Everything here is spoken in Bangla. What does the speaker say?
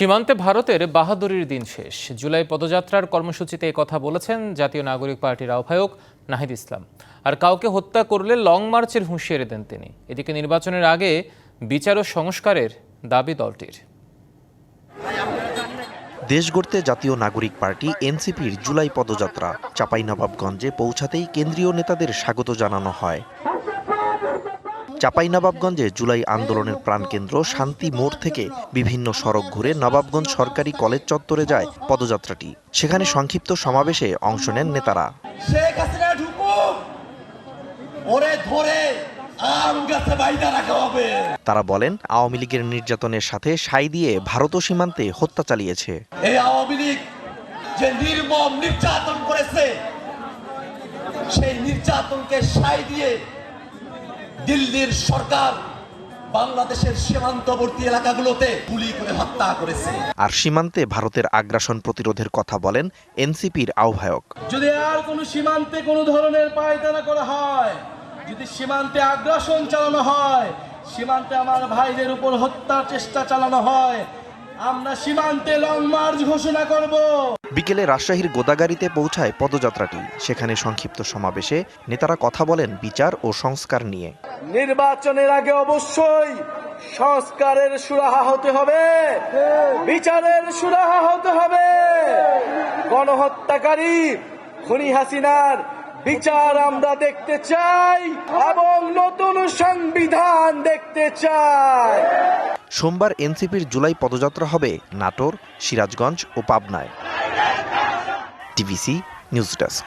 সীমান্তে ভারতের বাহাদুরির দিন শেষ। জুলাই পদযাত্রার কর্মসূচিতে কথা বলেছেন জাতীয় নাগরিক পার্টির আহ্বায়ক নাহিদ ইসলাম। আর কাউকে হত্যা করলে লং মার্চের হুঁশিয়ারি দেন তিনি। এদিকে নির্বাচনের আগে বিচার ও সংস্কারের দাবি দলটির। দেশ গড়তে জাতীয় নাগরিক পার্টি এনসিপির জুলাই পদযাত্রা চাঁপাইনবাবগঞ্জে পৌঁছাতেই কেন্দ্রীয় নেতাদের স্বাগত জানানো হয়। চাঁপাইনবাবগঞ্জে জুলাই আন্দোলনের প্রাণকেন্দ্র শান্তি মোড় থেকে বিভিন্ন সড়ক ঘুরে নবাবগঞ্জ সরকারি কলেজ চত্বরে যায় পদযাত্রাটি। সেখানে সংক্ষিপ্ত সমাবেশে অংশ নেন নেতারা। তারা বলেন আওয়ামী লীগের নির্যাতনের সাথে সাই দিয়ে ভারত সীমান্তে হত্যা চালিয়েছে। এই আওয়ামী লীগ যে নির্মম নির্যাতন করেছে সেই নির্যাতনকে সাই দিয়ে দিল্লির সরকার বাংলাদেশের সীমান্তবর্তী এলাকাগুলোতে গুলি করে হত্যা করেছে। আর সীমান্তে ভারতের আগ্রাসন প্রতিরোধের কথা বলেন এনসিপির আহ্বায়ক। যদি আর কোনো সীমান্তে কোনো ধরনের পায়তারা করা হয় যদি সীমান্তে আগ্রাসন চালানো হয় সীমান্তে আমার ভাইদের উপর হত্যার চেষ্টা চালানো হয় আমরা সীমান্তে লং মার্চ ঘোষণা করব। বিকেলে রাজশাহীর গোদাগাড়িতে পৌঁছায় পদযাত্রাটি। সেখানে সংক্ষিপ্ত সমাবেশে নেতারা কথা বলেন বিচার ও সংস্কার নিয়ে। নির্বাচনের আগে অবশ্যই সংস্কারের সুরাহা হতে হবে। বিচারের সুরাহা হতে হবে। গণহত্যাকারী খুনি হাসিনার বিচার আমরা দেখতে চাই এবং নতুন সংবিধান দেখতে চাই। সোমবার এনসিপির জুলাই পদযাত্রা হবে নাটোর সিরাজগঞ্জ ও পাবনায়। TVC news desk.